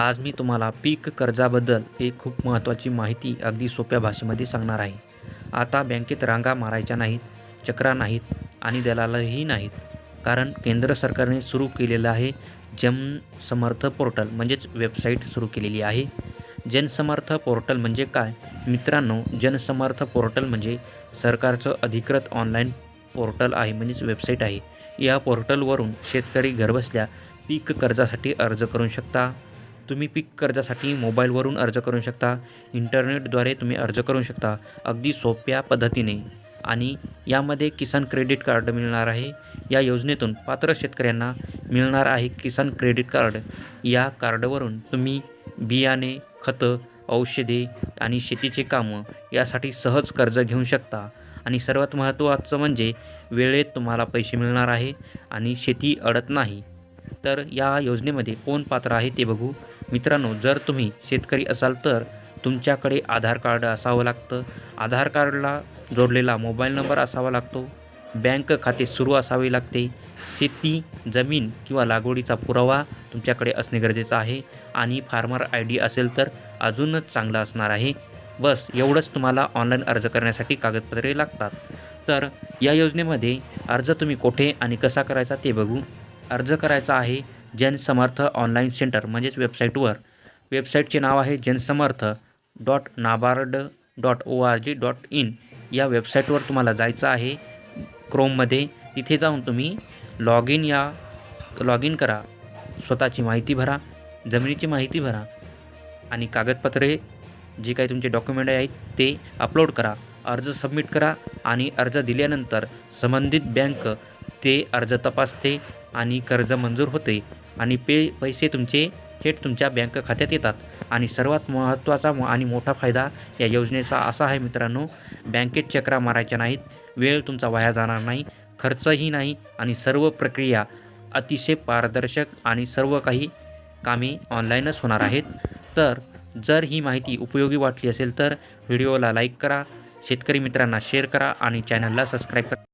आज मी तुम्हाला पीक कर्जाबद्दल एक खूप महत्त्वाची माहिती अगदी सोप्या भाषेमध्ये सांगणार आहे. आता बँकेत रांगा मारायच्या नाहीत चक्रा नाहीत आणि दलालही नाहीत. कारण केंद्र सरकारने सुरू केलेलं आहे जनसमर्थ पोर्टल म्हणजेच वेबसाईट सुरू केलेली आहे. जनसमर्थ पोर्टल म्हणजे काय? मित्रांनो जनसमर्थ पोर्टल म्हणजे सरकारचं अधिकृत ऑनलाईन पोर्टल आहे म्हणजेच वेबसाईट आहे. या पोर्टलवरून शेतकरी घरबसल्या पीक कर्जासाठी अर्ज करू शकता. तुम्ही पीक कर्जासाठी मोबाईलवरून अर्ज करू शकता. इंटरनेटद्वारे तुम्ही अर्ज करू शकता. अगदी सोप्या पद्धतीने. आणि यामध्ये किसान क्रेडिट कार्ड मिळणार आहे. या योजनेतून पात्र शेतकऱ्यांना मिळणार आहे किसान क्रेडिट कार्ड. या कार्डवरून तुम्ही बियाणे खतं औषधे आणि शेतीचे कामं यासाठी सहज कर्ज घेऊ शकता. आणि सर्वात महत्त्वाचं म्हणजे वेळेत तुम्हाला पैसे मिळणार आहे आणि शेती अडत नाही. तर या योजनेमध्ये कोण पात्र आहे ते बघू. मित्रांनो जर तुम्ही शेतकरी असाल तर तुमच्याकडे आधार कार्ड असावं लागतं. आधार कार्डला जोडलेला मोबाईल नंबर असावा लागतो. बँक खाते सुरू असावे लागते. शेती जमीन किंवा लागवडीचा पुरावा तुमच्याकडे असणे गरजेचं आहे. आणि फार्मर आय डी असेल तर अजूनच चांगलं असणार आहे. बस एवढंच तुम्हाला ऑनलाईन अर्ज करण्यासाठी कागदपत्रे लागतात. तर या योजनेमध्ये अर्ज तुम्ही कुठे आणि कसा करायचा ते बघू. अर्ज करायचा आहे जनसमर्थ ऑनलाईन सेंटर म्हणजेच वेबसाईटवर. वेबसाईटचे नाव आहे Jansamarth dot NABARD dot O R G dot in. या वेबसाईटवर तुम्हाला जायचं आहे क्रोममध्ये. तिथे जाऊन तुम्ही लॉग इन या लॉग इन करा. स्वतःची माहिती भरा जमिनीची माहिती भरा आणि कागदपत्रे जे काही तुमचे डॉक्युमेंट आहेत ते अपलोड करा. अर्ज सबमिट करा आणि अर्ज दिल्यानंतर संबंधित बँक ते अर्ज तपासते. आणि कर्ज मंजूर होते आणि पे पैसे तुमचे थेट तुमच्या बँक खात्यात येतात. आणि सर्वात महत्त्वाचा म- आणि मोठा फायदा या योजनेचा असा आहे मित्रांनो बँकेत चक्रा मारायच्या नाहीत वेळ तुमचा वाया जाणार नाही खर्चही नाही आणि सर्व प्रक्रिया अतिशय पारदर्शक आणि सर्व काही कामे ऑनलाईनच होणार आहेत. तर जर ही माहिती उपयोगी वाटली असेल तर व्हिडिओला लाईक करा शेतकरी मित्रांना शेअर करा आणि चॅनलला सबस्क्राईब करा.